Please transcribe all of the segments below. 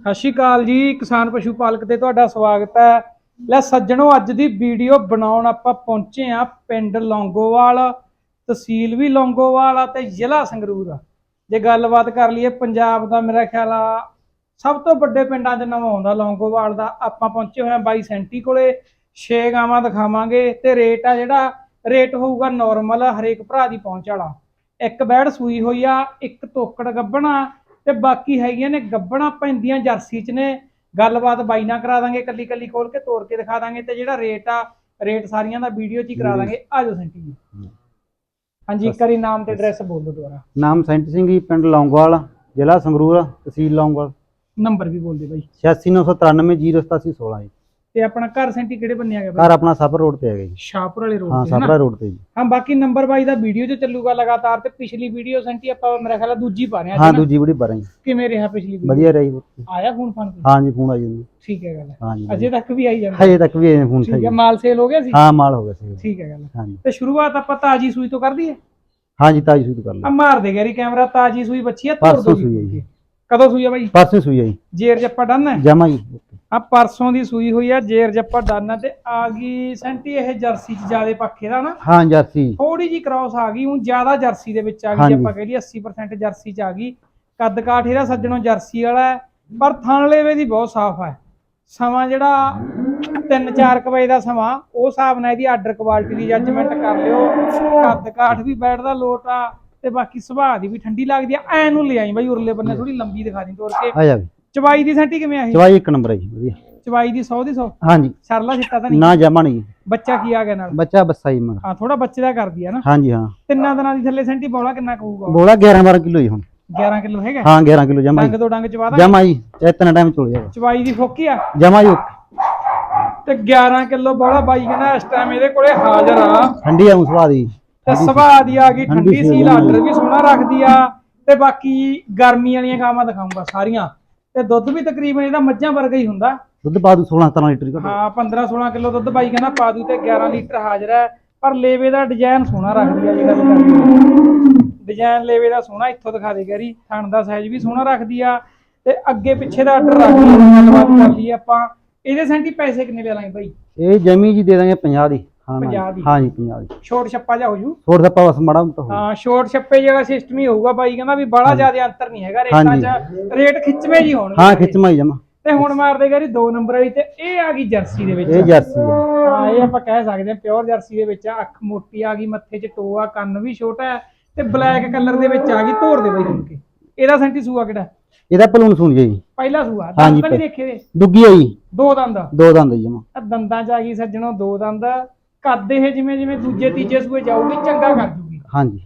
ਸਤਿ ਸ਼੍ਰੀ ਅਕਾਲ ਜੀ, ਕਿਸਾਨ ਪਸ਼ੂ ਪਾਲਕ ਤੇ ਤੁਹਾਡਾ ਸਵਾਗਤ ਹੈ। ਲੈ ਸੱਜਣੋ, ਅੱਜ ਦੀ ਵੀਡੀਓ ਬਣਾਉਣ ਆਪਾਂ ਪਹੁੰਚੇ ਆ ਪਿੰਡ ਲੌਂਗੋਵਾਲ, ਤਹਿਸੀਲ ਵੀ ਲੌਂਗੋਵਾਲ ਆ ਤੇ ਜ਼ਿਲ੍ਹਾ ਸੰਗਰੂਰ ਆ। ਜੇ ਗੱਲਬਾਤ ਕਰ ਲਈਏ ਪੰਜਾਬ ਦਾ, ਮੇਰਾ ਖਿਆਲ ਆ ਸਭ ਤੋਂ ਵੱਡੇ ਪਿੰਡਾਂ 'ਚ ਨਾਮ ਆਉਂਦਾ ਲੌਂਗੋਵਾਲ ਦਾ। ਆਪਾਂ ਪਹੁੰਚੇ ਹੋਏ ਆ ਬਾਈ ਸੈਂਟੀ ਕੋਲੇ, ਛੇ ਗਾਵਾਂ ਦਿਖਾਵਾਂਗੇ ਤੇ ਰੇਟ ਆ ਜਿਹੜਾ, ਰੇਟ ਹੋਊਗਾ ਨਾਰਮਲ ਹਰੇਕ ਭਰਾ ਦੀ ਪਹੁੰਚ ਵਾਲਾ। ਇੱਕ ਬੈੜ ਸੂਈ ਹੋਈ ਆ, ਇੱਕ ਤੋਕੜ ਗੱਬਣਾ ਤੇ ਬਾਕੀ ਹੈਗੀਆਂ ਨੇ ਗੱਬਣਾ ਪੈਂਦੀਆਂ ਜਰਸੀ ਚ ਨੇ। ਗੱਲਬਾਤ ਬਾਈ ਨਾਲ ਕਰਾ ਦਾਂਗੇ ਕੱਲੀ ਕੱਲੀ ਖੋਲ ਕੇ ਤੋੜ ਕੇ ਦਿਖਾ ਦਾਂਗੇ ਤੇ ਜਿਹੜਾ ਰੇਟ ਆ ਰੇਟ ਸਾਰੀਆਂ ਦਾ ਵੀਡੀਓ 'ਚ ਹੀ ਕਰਾ ਦਾਂਗੇ। ਆਜੋ ਸੈਂਟੀ ਜੀ। ਹਾਂਜੀ ਇੱਕ ਵਾਰੀ ਨਾਮ ਤੇ ਐਡਰੈਸ ਬੋਲ ਦਿਓ ਦੁਬਾਰਾ। ਨਾਮ ਸੈਂਟ ਸਿੰਘ ਜੀ ਪਿੰਡ ਲੌਂਗਵਾਲ ਜ਼ਿਲ੍ਹਾ ਸੰਗਰੂਰ ਤਹਿਸੀਲ ਲੌਂਗਵਾਲ। ਨੰਬਰ ਵੀ ਬੋਲ ਦਿਓ ਬਾਈ। 8699390816 ਜੀ। ਤੇ ਆਪਣਾ ਘਰ ਸੈਂਟੀ ਕਿਹੜੇ ਬੰਨੇ ਆ ਗਿਆ ਘਰ ਆਪਣਾ ਸਾਬਰ ਰੋਡ ਤੇ ਹੈਗਾ ਜੀ। ਸ਼ਾਹਪੁਰ ਵਾਲੇ ਰੋਡ ਹਾਂ ਤੇ ਹੈ ਸਾਬਰਾ ਨਾ ਰੋਡ ਤੇ ਜੀ। ਹਾਂ ਬਾਕੀ ਨੰਬਰ ਬਾਈ ਦਾ ਵੀਡੀਓ 'ਚ ਚੱਲੂਗਾ ਲਗਾਤਾਰ ਤੇ ਪਿਛਲੀ ਵੀਡੀਓ ਸੈਂਟੀ ਆਪਾਂ ਮੇਰਾ ਖਿਆਲ ਆ ਦੂਜੀ ਪਾ ਰਹੇ ਆ ਹਾਂ ਅੱਜ ਨਾ। ਦੂਜੀ ਬੜੀ ਜੀ। ਕਿਵੇਂ ਰਿਹਾ ਪਿਛਲੀ ਵੀਡੀਓ? ਵਧੀਆ ਰਹੀ ਆਇਆ ਫੋਨ ਫਾਨ ਕੋਈ? ਹਾਂ ਜੀ ਫੋਨ ਆਈ ਜਾਂਦਾ। ਠੀਕ ਹੈ ਗੱਲ ਹਾਂ। ਜੀ ਅਜੇ ਤੱਕ ਵੀ ਆਈ ਜਾਂਦਾ? ਹਜੇ ਤੱਕ ਵੀ ਇਹ ਫੋਨ ਠੀਕ ਹੈ ਮਾਲ ਸੇਲ ਹੋ ਗਿਆ ਸੀ? ਹਾਂ ਮਾਲ ਹੋ ਗਿਆ ਸੀ। ਠੀਕ ਹੈ ਗੱਲ ਹਾਂ। ਜੀ। ਤੇ ਸ਼ੁਰੂਆਤ ਆਪਾਂ ਤਾਜੀ ਸੂਈ ਤੋਂ ਕਰ ਦਈਏ? ਹਾਂ ਜੀ ਤਾਜੀ ਸ਼ੁਰੂ ਕਰ ਆ ਲਓ ਮਾਰ ਦੇ ਗੈਰੀ ਕੈਮਰਾ ਤਾਜੀ ਸੂਈ ਬੱਚੀ ਆ ਤੋੜ ਪਰਸੋਂ ਦੋ ਸੂਈ ਹੈ ਜੀ। ਕਦੋਂ ਸੂਈ ਆ ਬਾਈ? ਪਰਸੋਂ ਸੂਈ ਆਈ ਜੇਰ ਜੱਪਾ ਡਨ ਹੈ? ਜਮਾ ਜੀ। ਆ ਪਰਸੋਂ ਦੀ ਸੂਈ ਹੋਈ ਆ ਜੇਰ ਜੱਪਾ ਹੈ ਤੇ ਆ ਗਈ ਸੈਂਟੀ ਇਹ ਜਰਸੀ ਚ ਜਿਆਦੇ ਪੱਖੇ ਦਾ ਨਾ। ਹਾਂ ਜਰਸੀ। ਥੋੜੀ ਜੀ ਕ੍ਰਾਸ ਆ ਗਈ ਉਹ ਜ਼ਿਆਦਾ ਜਰਸੀ ਦੇ ਵਿੱਚ ਆ ਗਈ। ਆਪਾਂ ਕਹਿ ਲਈਏ 80% ਜਰਸੀ ਚ ਆ ਗਈ। ਕੱਦ ਕਾਠ ਇਹਦਾ ਸੱਜਣੋਂ ਜਰਸੀ ਵਾਲਾ ਹੈ ਪਰ ਥਣ ਲੇਵੇ ਦੀ ਬਹੁਤ ਸਾਫ਼ ਹੈ ਸਮਾਂ ਜਿਹੜਾ 3-4 ਵਜੇ ਦਾ ਸਮਾਂ ਉਹ ਹਿਸਾਬ ਨਾਲ ਇਹਦੀ ਆਰਡਰ ਕੁਆਲਿਟੀ ਦੀ ਜੱਜਮੈਂਟ ਕਰ ਲਿਓ। ਕੱਦ ਕਾਠ ਵੀ ਬੈਠਦਾ ਲੋਟ ਆ ਤੇ ਬਾਕੀ ਸੁਭਾਅ ਦੀ ਵੀ ਠੰਡੀ ਲੱਗਦੀ ਆ। ਐ ਨੂੰ ਲਿਆਈ ਬਾਈ ਉਰਲੇ ਬੰਨੇ ਥੋੜੀ ਲੰਬੀ ਦਿਖਾ ਦੀ ਤੋਰ ਕੇ। ਚਵਾਈ ਦੀ ਸੈਂਟੀ ਕਿਵੇਂ ਆ ਇਹ? ਚਵਾਈ ਇੱਕ ਨੰਬਰ ਹੈ ਜੀ ਵਧੀਆ। ਚਵਾਈ ਦੀ 100 ਦੀ 100 ਹਾਂ ਜੀ ਸਰਲਾ ਛਿੱਟਾ ਤਾਂ ਨਹੀਂ? ਨਾ ਜਮਾ ਨਹੀਂ। ਬੱਚਾ ਕੀ ਆ ਗਿਆ ਨਾਲ? ਬੱਚਾ ਬੱਸਾ ਜੀ ਮਗਰ ਹਾਂ ਥੋੜਾ ਬੱਚੇ ਦਾ ਕਰਦੀ ਆ ਨਾ। ਹਾਂ ਜੀ ਹਾਂ। ਤਿੰਨਾਂ ਦਿਨਾਂ ਦੀ ਥੱਲੇ ਸੈਂਟੀ ਬੋਲਾ ਕਿੰਨਾ ਕਹੂਗਾ? ਬੋਲਾ 11 12 ਕਿਲੋ ਜੀ ਹੁਣ। 11 ਕਿਲੋ ਹੈਗਾ? ਹਾਂ 11 ਕਿਲੋ ਜਮਾ ਡੰਗ ਤੋਂ ਡੰਗ ਚਵਾ ਦਾ ਜਮਾ ਜੀ ਇਤਨਾ ਟਾਈਮ ਚੁਲ ਜਾਏਗਾ ਚਵਾਈ ਦੀ ਫੋਕੀ ਆ? ਜਮਾ ਜੀ ਤੇ 11 ਕਿਲੋ ਬੋਲਾ ਬਾਈ ਕਹਿੰਦਾ ਇਸ ਟਾਈਮ ਇਹਦੇ ਕੋਲੇ ਹਾਜ਼ਰ ਆ। ਠੰਡੀ ਆ ਸਵਾਦ ਜੀ। ਤੇ ਸੁਭਾਅ ਦੀ ਆ ਗਈ ਠੰਡੀ ਸੀ। ਆਰਡਰ ਵੀ ਸੋਹਣਾ ਰੱਖਦੀ ਆ। ਤੇ ਬਾਕੀ ਗਰਮੀ ਵਾਲੀਆਂ ਗਾਵਾਂ ਦਿਖਾਉਂਗਾ ਸਾਰੀਆਂ। ਤੇ ਦੁੱਧ ਵੀ ਤਕਰੀਬਨ ਇਹਦਾ ਮੱਝਾਂ ਵਰਗਾ ਹੀ ਹੁੰਦਾ। ਦੁੱਧ ਪਾ ਦੂ 16 17 ਲੀਟਰ ਘੱਟ। ਹਾਂ 15 16 ਕਿਲੋ ਦੁੱਧ ਬਾਈ ਕਹਿੰਦਾ ਪਾ ਦੂ ਤੇ 11 ਲੀਟਰ ਹਾਜ਼ਰ ਹੈ। ਪਰ ਲੇਵੇ ਦਾ ਡਿਜ਼ਾਈਨ ਸੋਹਣਾ ਰੱਖਦੀ ਆ ਜਿਹੜਾ ਡਿਜ਼ਾਈਨ ਲੇਵੇ ਦਾ ਸੋਹਣਾ ਇੱਥੋਂ ਦਿਖਾ ਦੇ ਗੈਰੀ। ਥਣ ਦਾ ਸਾਈਜ਼ ਵੀ ਸੋਹਣਾ ਰੱਖਦੀ ਆ ਤੇ ਅੱਗੇ ਪਿੱਛੇ ਦਾ ਆਰਡਰ ਰੱਖਦੀ ਆ ਗੱਲਬਾਤ ਕਰ ਲਈਏ ਆਪਾਂ। ਇਹਦੇ ਸੈਂਟੀ ਪੈਸੇ ਕਿੰਨੇ ਲੈ ਲਾਂਗੇ ਬਾਈ? ਇਹ ਜਮੀ ਜੀ ਦੇ ਦਾਂਗੇ 50 ਦੀ। ਹਾਂ। 50 ਦੀ। ਹਾਂ ਜੀ 50 ਦੀ। ਛੋਟ ਛੱਪਾ ਜਾ ਹੋ ਜੂ। ਥੋੜਾ ਸਾ ਬਸ ਮੜਾ ਮੋਟਾ ਹੋ ਹਾਂ ਸ਼ੋਰਟ ਛੱਪੇ ਜਿਹੜਾ ਸਿਸਟਮ ਹੀ ਹੋਊਗਾ ਬਾਈ ਕਹਿੰਦਾ ਵੀ ਬੜਾ ਜ਼ਿਆਦਾ ਅੰਤਰ ਨਹੀਂ ਹੈਗਾ ਰੇਟਾਂ 'ਚ ਰੇਟ ਖਿੱਚਵੇਂ ਜੀ ਹੋਣਗੇ। ਹਾਂ ਖਿੱਚਮਾ ਹੀ ਜਮਾ। ਤੇ ਹੁਣ ਮਾਰਦੇ ਗਰੀ ਦੋ ਨੰਬਰ ਵਾਲੀ ਤੇ ਇਹ ਆ ਗਈ ਜਰਸੀ ਦੇ ਵਿੱਚ। ਇਹ ਜਰਸੀ ਆ। ਹਾਂ ਇਹ ਆਪਾਂ ਕਹਿ ਸਕਦੇ ਹਾਂ ਪਿਓਰ ਜਰਸੀ ਦੇ ਵਿੱਚ ਆ, ਅੱਖ ਮੋਟੀ ਆ ਗਈ ਮੱਥੇ 'ਚ ਟੋਆ ਕੰਨ ਵੀ ਛੋਟਾ ਹੈ ਤੇ ਬਲੈਕ ਕਲਰ ਦੇ ਵਿੱਚ ਆ ਗਈ ਧੋਰ ਦੇ ਬਾਈ ਹੁਣ ਕੇ। ਇਹਦਾ ਸੈਂਟੀ ਸੂਆ ਕਿਹੜਾ? ਇਹਦਾ ਭਲੂਣ ਸੁਣ ਜੀ। ਪਹਿਲਾ ਸੂਆ ਦੰਦ ਨਹੀਂ ਦੇਖੇ। ਦੇ ਦੁੱਗੀ ਆ ਜੀ ਦੋ ਦੰਦ। ਦੋ ਦੰਦ ਜੀ ਆ ਦੰਦਾਂ 'ਚ ਆ ਗਈ ਸੱਜਣੋ ਦੋ ਦੰਦ। ਕੱਦ ਇਹ ਜਿਵੇਂ ਜਿਵੇਂ ਦੂਜੇ ਤੀਜੇ ਸੂਏ ਜਾਊਗੀ ਚੰਗਾ ਕਰ ਜੂਗੀ ਹਾਂ ਜੀ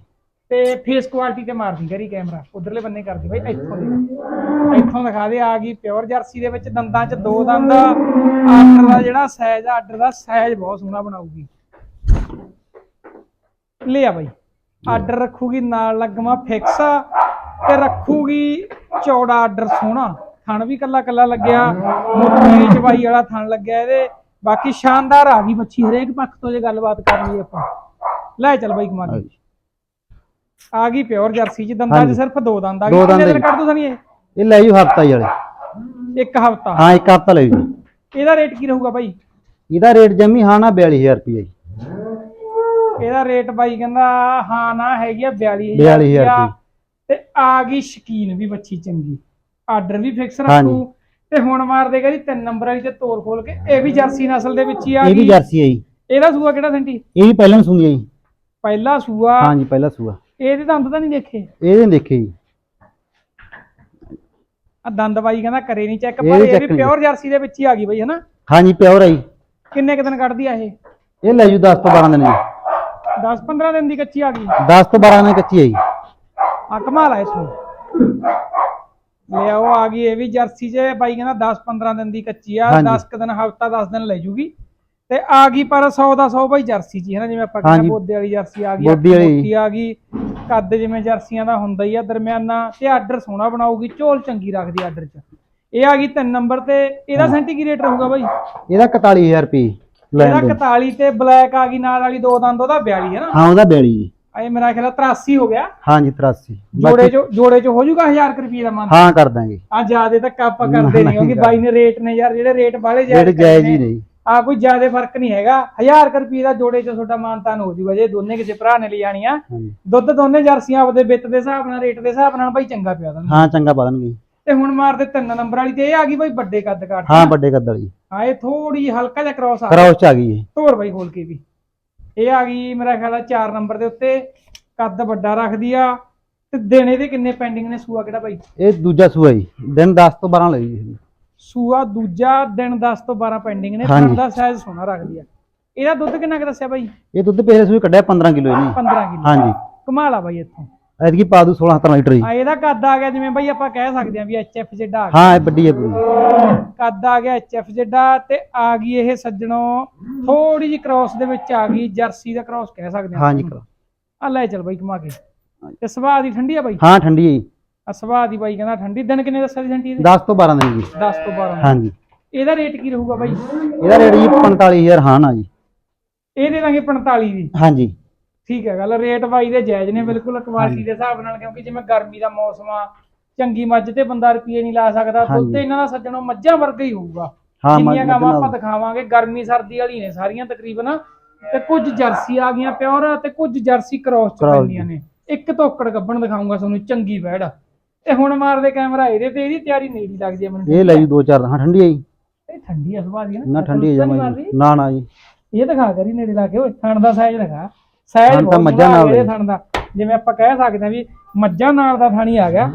ਤੇ ਫੇਸ ਕੁਆਲਿਟੀ ਤੇ ਮਾਰਦੀ ਕਰੀ ਕੈਮਰਾ ਉਧਰਲੇ ਬੰਨੇ ਕਰਦੀ ਬਾਈ ਇੱਥੋਂ ਦੇ। ਇੱਥੋਂ ਦਿਖਾ ਦੇ ਆ ਗਈ ਪਿਓਰ ਜਰਸੀ ਦੇ ਵਿੱਚ ਦੰਦਾਂ 'ਚ ਦੋ ਦੰਦ ਆਰਡਰ ਦਾ ਜਿਹੜਾ ਸਾਈਜ਼ ਆ ਆਰਡਰ ਦਾ ਸਾਈਜ਼ ਬਹੁਤ ਸੋਹਣਾ ਬਣਾਊਗੀ। ਲੈ ਆ ਬਾਈ। ਆਰਡਰ ਰੱਖੂਗੀ ਨਾਲ ਲੱਗਵਾ ਫਿਕਸ ਤੇ ਰੱਖੂਗੀ ਚੌੜਾ ਆਰਡਰ ਸੋਹਣਾ। ਥਣ ਵੀ ਕੱਲਾ ਕੱਲਾ ਲੱਗਿਆ ਮੋਟੀ ਚਵਾਈ ਵਾਲਾ ਥਣ ਲੱਗਿਆ ਇਹਦੇ। ਬਾਕੀ ਸ਼ਾਨਦਾਰ ਆ ਗਈ ਬੱਚੀ ਹਰੇਕ ਪੱਖ ਤੋਂ ਜੇ ਗੱਲਬਾਤ ਕਰ ਲਈ ਆਪਾਂ। ਲੈ ਚੱਲ ਬਾਈ ਕਮਾਲ। ਆ ਗਈ ਪਿਓਰ ਜਰਸੀ ਚ ਦੰਦਾਂ 'ਚ। ਸਿਰਫ ਦੋ ਦੰਦ ਆ ਗਏ। ਕਿੰਨੇ ਦਿਨ ਕੱਢ ਦੋ ਸਣੀ ਇਹ? ਇਹ ਲੈ ਜੀ ਹਫਤਾ ਹੀ ਵਾਲੇ। ਇੱਕ ਹਫਤਾ। ਹਾਂ ਇੱਕ ਹਫਤਾ ਲੈ ਜੀ ਇਹਦਾ ਰੇਟ ਕੀ ਰਹੂਗਾ ਬਾਈ? ਇਹਦਾ ਰੇਟ ਜਮੀ ਹਾਂ ਨਾ 42000 ਰੁਪਏ ਜੀ। ਇਹਦਾ ਰੇਟ ਬਾਈ ਕਹਿੰਦਾ ਹਾਂ ਨਾ ਹੈਗੀ ਆ 42000 42,000 ਰੁਪਇਆ। ਤੇ ਆ ਗਈ ਸ਼ਕੀਨ ਵੀ ਬੱਚੀ ਚੰਗੀ। ਆਰਡਰ ਵੀ ਫਿਕਸ। ਰੱਖੂ ਤੇ ਹੁਣ ਮਾਰ ਦੇਗਾ ਜੀ ਤਿੰਨ ਨੰਬਰ ਵਾਲੀ ਤੇ ਤੋਰ ਖੋਲ ਕੇ। ਇਹ ਵੀ ਜਰਸੀ ਨਸਲ ਦੇ ਵਿੱਚ ਹੀ ਆ ਇਹ ਵੀ ਗਈ। ਜਰਸੀ ਹੈ ਜੀ। ਇਹਦਾ ਸੂਆ ਕਿਹੜਾ ਸੈਂਟੀ? ਇਹ ਵੀ ਪਹਿਲਾਂ ਹੈ ਜੀ। ਪਹਿਲਾ ਸੂਆ। ਹਾਂ ਜੀ ਪਹਿਲਾ ਸੂਆ। ਇਹਦੇ ਦੰਦ ਤਾਂ ਨਹੀਂ ਦੇਖੇ? ਇਹਦੇ ਦੇਖੇ ਜੀ। ਆ ਦੰਦ ਬਾਈ ਕਹਿੰਦਾ ਕਰੇ ਨਹੀਂ ਚੈੱਕ ਇਹ ਪਰ ਵੀ ਇਹ check ਵੀ ਨਹੀਂ ਪਿਓਰ ਜਰਸੀ ਦੇ ਵਿੱਚ ਹੀ ਆ ਗਈ ਬਾਈ ਹਨਾ? ਹਾਂ ਜੀ ਪਿਓਰ ਹੈ ਜੀ। ਕਿੰਨੇ ਕੁ ਦਿਨ ਕੱਢਦੀ ਆ ਇਹ? ਇਹ ਲੈ ਜੂ 10 ਤੋਂ 12 ਦਿਨ ਜੀ। 10 15 ਦਿਨ ਦੀ ਕੱਚੀ ਆ ਗਈ। 10 ਤੋਂ 12 ਦਿਨ ਕੱਚੀ ਹੈ ਜੀ। ਆ ਕਮਾਲ ਆ ਇਥੋਂ ਲਿਆਓ ਆ ਗਈ ਇਹ ਵੀ ਜਰਸੀ 'ਚ ਬਾਈ ਕਹਿੰਦਾ 10 15 ਦਿਨ ਦੀ ਕੱਚੀ ਆ ਹਾਂਜੀ। 10 ਕੁ ਦਿਨ ਹਫਤਾ 10 ਦਿਨ ਲੈ ਜੂਗੀ। ਤੇ ਆ ਗਈ ਪਰ 100 ਦਾ 100 ਬਾਈ ਜਰਸੀ 'ਚ ਹੀ ਨਾ ਜਿਵੇਂ ਆਪਾਂ ਕਹਿੰਦੇ। ਬੋਦੇ ਵਾਲੀ ਜਰਸੀ ਆ ਗਈ ਬੋਦੀ ਵਾਲੀ। ਮੋਟੀ ਆ ਗਈ। ਕੱਦ ਜਿਵੇਂ ਜਰਸੀਆਂ ਦਾ ਹੁੰਦਾ ਹੀ ਆ ਦਰਮਿਆਨਾ ਤੇ ਆਰਡਰ ਸੋਹਣਾ ਬਣਾਉਗੀ ਝੋਲ ਚੰਗੀ ਰੱਖਦੀ ਆਰਡਰ 'ਚ। ਇਹ ਆ ਗਈ 3 ਨੰਬਰ ਤੇ ਇਹਦਾ ਸੈਂਟੀ ਕੀ ਰੇਟ ਰਹੂਗਾ ਬਾਈ? ਇਹਦਾ 41000 ਰੁਪਏ ਇਹਦਾ ਦੇ। 41 ਤੇ ਬਲੈਕ ਆ ਗਈ ਨਾਲ ਵਾਲੀ ਦੋ ਦੰਦ ਉਹਦਾ 42 ਹੈ ਨਾ ਹਾਂ ਉਹਦਾ 42 ਇਹ ਮੇਰਾ ਖਿਆਲ ਆ 83 ਹੋ ਗਿਆ। ਹਾਂਜੀ 83 ਜੋੜੇ ਚ ਜੋੜੇ ਚ ਹੋ ਜਾਊਗਾ 1000 ਰੁਪਏ ਦਾ ਮਨ? ਹਾਂ ਕਰ ਦਾਂਗੇ। ਆ ਜਿਆਦੇ ਤਾਂ ਆਪਾਂ ਕਰਦੇ ਨਹੀਂ ਕਿਉਂਕਿ ਬਾਈ ਨੇ ਰੇਟ ਨੇ ਯਾਰ ਜਿਹੜੇ ਰੇਟ ਵਾਲੇ ਜਿਹੜੇ ਜਾਇਜ਼ ਹੀ ਨਹੀਂ ਆ ਕੋਈ ਜ਼ਿਆਦਾ ਫ਼ਰਕ ਨਹੀਂ ਹੈਗਾ। 1000 ਰੁਪਏ ਦਾ ਜੋੜੇ ਚ ਤੁਹਾਡਾ ਮਾਨਤਾਨ ਹੋ ਜਾਊਗਾ ਜੇ ਦੋਨੇ ਕਿਸੇ ਭਰਾ ਨੇ ਲਿਜਾਣੀਆਂ ਹਾਂਜੀ। ਦੁੱਧ ਦੋਨੇ ਜਰਸੀਆਂ ਆਪਦੇ ਵਿੱਤ ਦੇ ਹਿਸਾਬ ਨਾਲ ਰੇਟ ਦੇ ਹਿਸਾਬ ਨਾਲ ਬਾਈ ਚੰਗਾ ਪਿਆ ਦਿੰਦੇ ਹਾਂ ਚੰਗਾ ਪਾ ਦੇਣਗੇ। ਤੇ ਹੁਣ ਮਾਰਦੇ ਤਿੰਨ ਨੰਬਰ ਵਾਲੀ ਤੇ ਇਹ ਆ ਗਈ ਬਾਈ ਵੱਡੇ ਕੱਦ ਕਾਠ। ਹਾਂ ਵੱਡੇ ਕੱਦ ਵਾਲੀ। ਹਾਂ ਇਹ ਥੋੜੀ ਹਲਕਾ ਜਿਹਾ ਕ੍ਰਾਸ ਆ ਕਰਾਉਸ ਚ ਆ ਗਈ ਇਹ। ਤੋਰ ਬਾਈ ਖੋਲ ਕੇ ਵੀ। ਇਹ ਆ ਗਈ ਮੇਰਾ ਖਿਆਲ ਆ 4 ਨੰਬਰ ਦੇ ਉੱਤੇ ਕੱਦ ਵੱਡਾ ਰੱਖਦੀ ਆ ਤੇ ਦਿਨ ਇਹਦੇ ਕਿੰਨੇ ਪੈਂਡਿੰਗ ਨੇ ਸੂਆ ਕਿਹੜਾ ਬਾਈ? ਇਹ ਦੂਜਾ ਸੂਆ ਜੀ ਦਿਨ 10 ਤੋਂ 12 ਲਈ ਜੀ ਸੂਆ ਦੂਜਾ ਦਿਨ 10 ਤੋਂ 12 ਪੈਂਡਿੰਗ ਨੇ। ਥਣ ਦਾ ਸਾਈਜ਼ ਸੋਹਣਾ ਰੱਖਦੀ ਆ। ਇਹਦਾ ਦੁੱਧ ਕਿੰਨਾ ਕੁ ਦੱਸਿਆ ਬਾਈ? ਇਹ ਦੁੱਧ ਪਿਛਲੇ ਸੂਏ ਕੱਢਿਆ 15 ਕਿਲੋ ਇਹਨੇ। 15 ਕਿਲੋ। ਹਾਂਜੀ। ਕਮਾਲ ਆ ਬਾਈ ਇੱਥੋਂ। ਐਤਕੀ ਪਾ ਦੂ 16 17 ਲੀਟਰ ਜੀ। ਆ ਇਹਦਾ ਕੱਦ ਆ ਗਿਆ ਜਿਵੇਂ ਬਾਈ ਆਪਾਂ ਕਹਿ ਸਕਦੇ ਆ ਵੀ ਐਚਐਫ ਜਿੱਡਾ ਆ ਗਿਆ। ਹਾਂ ਇਹ ਵੱਡੀ ਹੈ ਪੂਰੀ। ਕੱਦ ਆ ਗਿਆ ਐਚਐਫ ਜਿੱਡਾ ਤੇ ਆ ਗਈ ਇਹ ਸੱਜਣੋ ਥੋੜੀ ਜਿਹੀ ਕ੍ਰਾਸ ਦੇ ਵਿੱਚ ਆ ਗਈ ਜਰਸੀ ਦਾ ਕ੍ਰਾਸ ਕਹਿ ਸਕਦੇ ਆ ਹਾਂਜੀ ਕਰਾ ਆ ਲੈ ਚੱਲ ਬਾਈ ਘੁਮਾ ਕੇ। ਤੇ ਸੁਭਾਅ ਦੀ ਠੰਡੀ ਆ ਬਾਈ? ਹਾਂ ਠੰਡੀ ਹੈ ਜੀ। ਆ ਸੁਭਾਅ ਦੀ ਬਾਈ ਕਹਿੰਦਾ ਠੰਡੀ। ਦਿਨ ਕਿੰਨੇ ਦੱਸਿਆ ਸੀ ਠੰਡੀ ਇਹਦੇ? 10 ਤੋਂ 12 ਦਿਨ ਜੀ। 10 ਤੋਂ 12 ਹਾਂਜੀ ਇਹਦਾ ਰੇਟ ਕੀ ਰਹੂਗਾ ਬਾਈ? ਇਹਦਾ ਰੇਟ ਜੀ 45000 ਹਾਂ ਨਾ ਜੀ। ਇਹ ਦੇ ਦਾਂਗੇ 45 ਦੀ। ਹਾਂਜੀ ਠੀਕ ਹੈ ਗੱਲ ਰੇਟ ਬਾਈ ਦੇ ਜਾਇਜ਼ ਨੇ ਬਿਲਕੁਲ ਕੁਆਲਿਟੀ ਦੇ ਹਿਸਾਬ ਨਾਲ ਕਿਉਂਕਿ ਜਿਵੇਂ ਗਰਮੀ ਦਾ ਮੌਸਮ ਆ ਚੰਗੀ ਮੱਝ ਤੇ ਬੰਦਾ ਰੁਪਏ ਨਹੀਂ ਲਾ ਸਕਦਾ ਦੁੱਧ ਹਾਂਜੀ। ਇਹਨਾਂ ਦਾ ਸੱਜਣੋਂ ਮੱਝਾਂ ਵਰਗਾ ਹੀ ਹੋਊਗਾ। ਹਾਂ ਜਿੰਨੀਆਂ ਗਾਵਾਂ। ਆਪਾਂ ਦਿਖਾਵਾਂਗੇ ਗਰਮੀ ਸਰਦੀ ਵਾਲੀ ਨੇ ਸਾਰੀਆਂ ਤਕਰੀਬਨ ਤੇ ਕੁਝ ਜਰਸੀ ਆ ਗਈਆਂ ਪਿਓਰ ਤੇ ਕੁਝ ਜਰਸੀ ਕ੍ਰੋਸ ਚ ਪੈਂਦੀਆਂ ਨੇ। ਇੱਕ ਤੋਕੜ ਗੱਬਣ ਦਿਖਾਉਂਗਾ ਤੁਹਾਨੂੰ ਚੰਗੀ ਵੈੜ। ਤੇ ਹੁਣ ਮਾਰਦੇ ਕੈਮਰਾ ਇਹਦੇ ਤੇ ਇਹਦੀ ਤਿਆਰੀ ਨੇੜੀ ਲੱਗਦੀ ਹੈ ਮੈਨੂੰ। ਇਹ ਲੈ ਜੀ ਦੋ ਚਾਰ ਹਾਂ ਠੰਡੀ ਜੀ। ਇਹ ਠੰਡੀ ਆ ਸੁਭਾਅ ਦੀ ਨਾ। ਠੰਡੀ ਹੈ ਤਾਂ ਨੀ ਜਮਾ ਮਾਰਦੀ? ਜੀ ਨਾ ਨਾ ਜੀ। ਇਹ ਦਿਖਾ ਕਰੀ ਨੇੜੇ ਲਾ ਕੇ ਓਏ ਥਣ ਦਾ ਸਾਈਜ਼ ਦਿਖਾ। ਥਣ ਤਾਂ ਮੱਝਾਂ ਆ ਨਾਲ। ਇਹ ਥਣ ਦਾ। ਜਿਵੇਂ ਆਪਾਂ ਕਹਿ ਸਕਦੇ ਹਾਂ ਵੀ ਮੱਝਾਂ ਨਾਲ ਦਾ ਥਾਣੀ ਆ ਗਿਆ।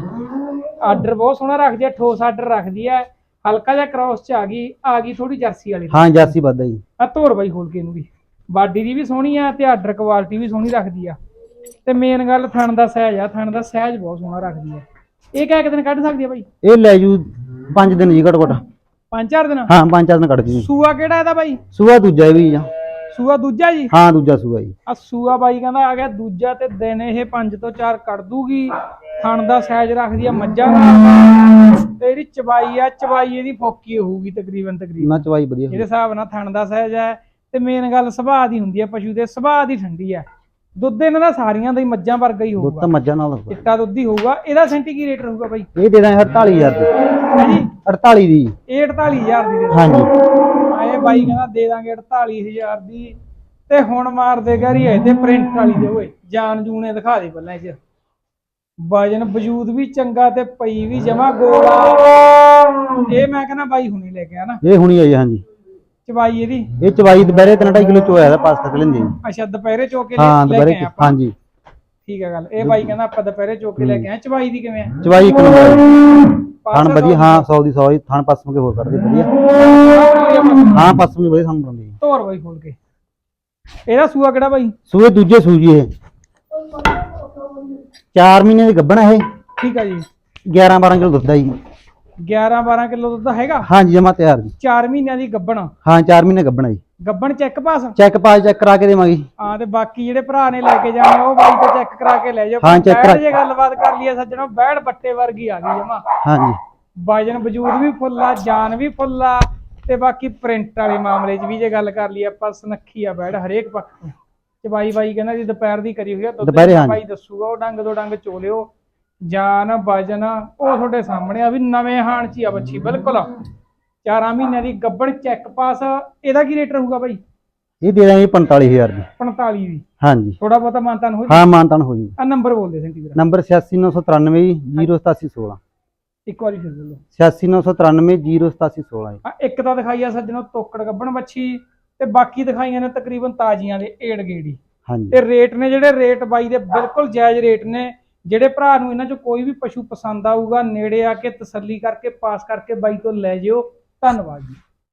ਆਰਡਰ ਬਹੁਤ ਸੋਹਣਾ ਰੱਖਦੀ ਹੈ ਠੋਸ ਆਰਡਰ ਰੱਖਦੀ ਹੈ। ਹਲਕਾ ਜਿਹਾ ਕ੍ਰਾਸ ਚ ਆ ਗਈ ਆ ਗਈ ਥੋੜੀ ਜਰਸੀ ਵਾਲੀ ਹਾਂ ਜਰਸੀ ਵੱਧਦਾ ਜੀ। ਆ ਧੋਰ ਬਾਈ ਖੋਲ ਕੇ ਇਹਨੂੰ ਵੀ। ਬਾਡੀ ਦੀ ਵੀ ਸੋਹਣੀ ਆ ਤੇ ਆਰਡਰ ਕੁਆਲਿਟੀ ਵੀ ਸੋਹਣੀ ਰੱਖਦੀ ਆ। ਤੇ ਮੇਨ ਗੱਲ ਥਣ ਦਾ ਸਾਈਜ਼ ਆ ਥਣ ਦਾ ਸਾਈਜ਼ ਬਹੁਤ ਸੋਹਣਾ ਰੱਖਦੀ ਆ। ਇਹ ਕਹਿ ਦਿਨ ਕੱਢ ਸਕਦੀ ਆ ਬਾਈ? ਇਹ ਲੈ ਜੂ 5 ਦਿਨ ਜੀ ਘੱਟ ਘੱਟ। ਪੰਜ ਚਾਰ ਦਿਨ? ਹਾਂ 5-4 ਦਿਨ ਕੱਢ ਜੂ। ਸੂਆ ਕਿਹੜਾ ਇਹਦਾ ਬਾਈ? ਸੂਆ ਦੂਜਾ ਵੀ ਆ। ਸੂਆ ਦੂਜਾ ਜੀ? ਹਾਂ ਦੂਜਾ ਸੂਆ ਜੀ। ਆ ਸੂਆ ਬਾਈ ਕਹਿੰਦਾ ਆ ਗਿਆ ਦੂਜਾ ਤੇ ਦਿਨ ਇਹ 5 ਤੋਂ 4 ਕੱਢ ਦੂਗੀ। ਥਣ ਦਾ ਸਾਈਜ਼ ਰੱਖਦੀ ਆ ਮੱਝਾਂ ਦਾ। ਤੇ ਜਿਹੜੀ ਚਬਾਈ ਆ ਚਬਾਈ ਇਹਦੀ ਫੋਕੀ ਹੋਊਗੀ ਤਕਰੀਬਨ ਤਕਰੀਬਨ। ਨਾ ਚਵਾਈ ਵਧੀਆ ਇਹਦੇ। ਹਿਸਾਬ ਨਾਲ ਥਣ ਦਾ ਸਾਈਜ਼ ਹੈ ਤੇ ਮੇਨ ਗੱਲ ਸੁਭਾਅ ਦੀ ਹੁੰਦੀ ਹੈ ਪਸ਼ੂ ਦੇ ਸੁਭਾਅ ਦੀ ਠੰਡੀ ਹੈ ਦੁੱਧ ਇਹਨਾਂ ਦਾ ਸਾਰੀਆਂ ਦਾ ਹੀ ਮੱਝਾਂ ਵਰਗਾ ਹੀ ਦੁੱਧ ਹੋਊਗਾ। ਤਾਂ ਮੱਝਾਂ ਨਾਲ ਹੋਊਗਾ। ਚਿੱਟਾ ਦੁੱਧ ਹੀ ਹੋਊਗਾ। ਇਹਦਾ ਸੈਂਟੀ ਕੀ ਰੇਟ ਰਹੂਗਾ ਬਾਈ? ਇਹ ਦੇ ਦਾਂਗੇ 48000 ਦੀ। ਹੈ ਜੀ? 48 ਦੀ। ਇਹ 48000 ਦੀ ਦੇ ਹਾਂਜੀ। ਬਾਈ ਕਹਿੰਦਾ ਦੇ ਦਾਂਗੇ 48000 ਦੀ ਤੇ ਹੁਣ ਮਾਰ ਦੇ ਗਾਰੀ ਹੈ ਤੇ ਪ੍ਰਿੰਟ ਵਾਲੀ ਦੇ ਓਏ ਜਾਨ ਜੂਨੇ ਦਿਖਾ ਦੇ ਪਹਿਲਾਂ ਇਹ ਚ ਵਜਨ ਵਜੂਦ ਵੀ ਚੰਗਾ ਤੇ ਪਈ ਵੀ ਜਮਾ ਗੋਲਾ ਇਹ ਮੈਂ ਕਹਿੰਦਾ ਬਾਈ ਹੁਣੇ ਲੈ ਕੇ ਆ ਨਾ। ਇਹ ਹੁਣੀ ਆਈ ਹਾਂਜੀ। ਚਬਾਈ ਇਹਦੀ। ਇਹ ਚਵਾਈ ਦੁਪਹਿਰੇ 3.5 ਕਿਲੋ ਚੋਇਆ ਦਾ ਪਾਸ ਤੱਕ ਲੈਂਦੇ ਅੱਛਾ ਦੁਪਹਿਰੇ ਚੋ ਕੇ ਲੈ ਕੇ ਆਏ ਆਪਾਂ। ਹਾਂਜੀ। ਠੀਕ ਹੈ ਗੱਲ। ਇਹ ਬਾਈ ਕਹਿੰਦਾ ਆਪਾਂ ਦੁਪਹਿਰੇ ਚੋ ਕੇ ਲੈ ਕੇ ਆਏ। ਚਬਾਈ ਦੀ ਕਿਵੇਂ ਆ? ਚਵਾਈ ਇੱਕ ਨੰਬਰ ਥਣ ਵਧੀਆ ਹਾਂ 100 ਦੀ 100 ਥਣ ਪਸਮ ਕੇ ਹੋਰ ਕੱਢਦੇ ਵਧੀਆ। ਹਾਂ ਪਸਮ ਕੇ ਵਧੀਆ ਥਣ ਬਣਾਉਂਦੇ। ਜੀ ਤੋਰ ਬਾਈ ਖੋਲ ਕੇ। ਇਹਦਾ ਸੂਆ ਕਿਹੜਾ ਬਾਈ? ਸੂਏ ਦੂਜੇ ਸੂਜੀ ਇਹ। 4 ਮਹੀਨੇ ਦੀ ਗੱਭਣ ਹੈ ਇਹ। ਠੀਕ ਆ ਜੀ। 11 12 ਕਿਲੋ ਦੁੱਧ ਆ ਜੀ। 11 12 ਕਿਲੋ ਦੁੱਧ ਹੈਗਾ? ਹਾਂਜੀ ਜਮਾ ਤਿਆਰ ਜੀ। 4 ਮਹੀਨਿਆਂ ਦੀ ਗੱਬਣ। ਹਾਂ 4 ਮਹੀਨੇ ਗੱਭਣ ਆ ਜੀ। ਗੱਬਣ check pass check pass check ਕਰਾ ਕੇ ਦੇਵਾਂਗੇ। ਜੀ। ਹਾਂ ਤੇ ਬਾਕੀ ਜਿਹੜੇ ਭਰਾ ਨੇ ਲੈ ਕੇ ਜਾਣੇ ਉਹ ਬਾਈ ਤੋਂ ਚੈੱਕ ਕਰਾ ਕੇ ਲੈ ਜਾਓ। ਹਾਂ, check ਕਰਾ- ਜੇ ਗੱਲਬਾਤ ਕਰ ਲਈਏ ਸੱਜਣੋ ਬੈੜ ਬੱਟੇ ਵਰਗੀ ਆ ਗਈ ਜਮਾ। ਹਾਂਜੀ। ਵਜਨ ਵਜੂਦ ਵੀ ਫੁੱਲ ਜਾਨ ਵੀ ਫੁੱਲ ਤੇ ਬਾਕੀ ਪ੍ਰਿੰਟ ਵਾਲੇ ਮਾਮਲੇ 'ਚ ਵੀ ਜੇ ਗੱਲ ਕਰ ਲਈਏ ਆਪਾਂ ਸੁਨੱਖੀ ਆ ਬੈੜ ਹਰੇਕ ਪੱਖ ਤੋਂ ਚਬਾਈ ਬਾਈ ਕਹਿੰਦਾ ਜੀ ਦੁਪਹਿਰ ਦੀ ਕਰੀ ਹੋਈ ਆ ਦੁੱਧ ਦੁਪਹਿਰੇ, ਹਾਂਜੀ। ਬਾਈ ਦੱਸੂਗਾ ਉਹ ਡੰਗ ਦੋ ਡੰਗ ਚੋਲਿਓ ਜਾਨ ਵਜਨ ਉਹ ਤੁਹਾਡੇ ਸਾਹਮਣੇ ਆ ਵੀ ਨਵੇਂ ਹਾਣ 'ਚ ਹੀ ਆ ਬੱਚੀ ਬਿਲਕੁਲ। 4 ਮਹੀਨਿਆਂ ਦੀ ਗੱਬਣ ਚੈੱਕ ਪਾਸ ਇਹਦਾ ਕੀ ਰੇਟ ਰਹੂਗਾ ਬਾਈ? ਇਹ ਦੇ ਦਾਂਗੇ 45000 ਦੀ। 45 ਦੀ। ਹਾਂਜੀ। ਥੋੜਾ ਬਹੁਤਾ ਮਾਨਤਾਨ ਹੋ ਹਾਂ ਮਾਨਤਾਨ ਹੋ ਜੂ। ਆ ਨੰਬਰ ਬੋਲ ਦੇ ਸੈਂਟੀ ਵੀਰਾ ਨੰਬਰ 86993 08716 ਇੱਕ ਵਾਰੀ ਫਿਰ ਬੋਲੋ 86993 08716 ਆ ਇੱਕ ਤਾਂ ਦਿਖਾਈ ਆ ਸੱਜਣੋ ਤੋਕੜ ਗੱਬਣ ਬੱਚੀ ਤੇ ਬਾਕੀ ਦਿਖਾਈਆਂ ਨੇ ਤਕਰੀਬਨ ਤਾਜ਼ੀਆਂ ਦੇ ਏੜ ਗੇੜੀ। ਹਾਂਜੀ। ਤੇ ਰੇਟ ਨੇ ਜਿਹੜੇ ਰੇਟ ਬਾਈ ਦੇ ਬਿਲਕੁਲ ਜਾਇਜ਼ ਰੇਟ ਨੇ ਜਿਹੜੇ ਭਰਾ ਨੂੰ ਇਹਨਾਂ ਚੋਂ ਕੋਈ ਵੀ ਪਸ਼ੂ ਪਸੰਦ ਆਊਗਾ ਨੇੜੇ ਆ ਕੇ ਤਸੱਲੀ ਕਰਕੇ ਪਾਸ ਕਰਕੇ ਬਾਈ ਤੋਂ ਲੈ ਜਿਓ। ਧੰਨਵਾਦ ਜੀ।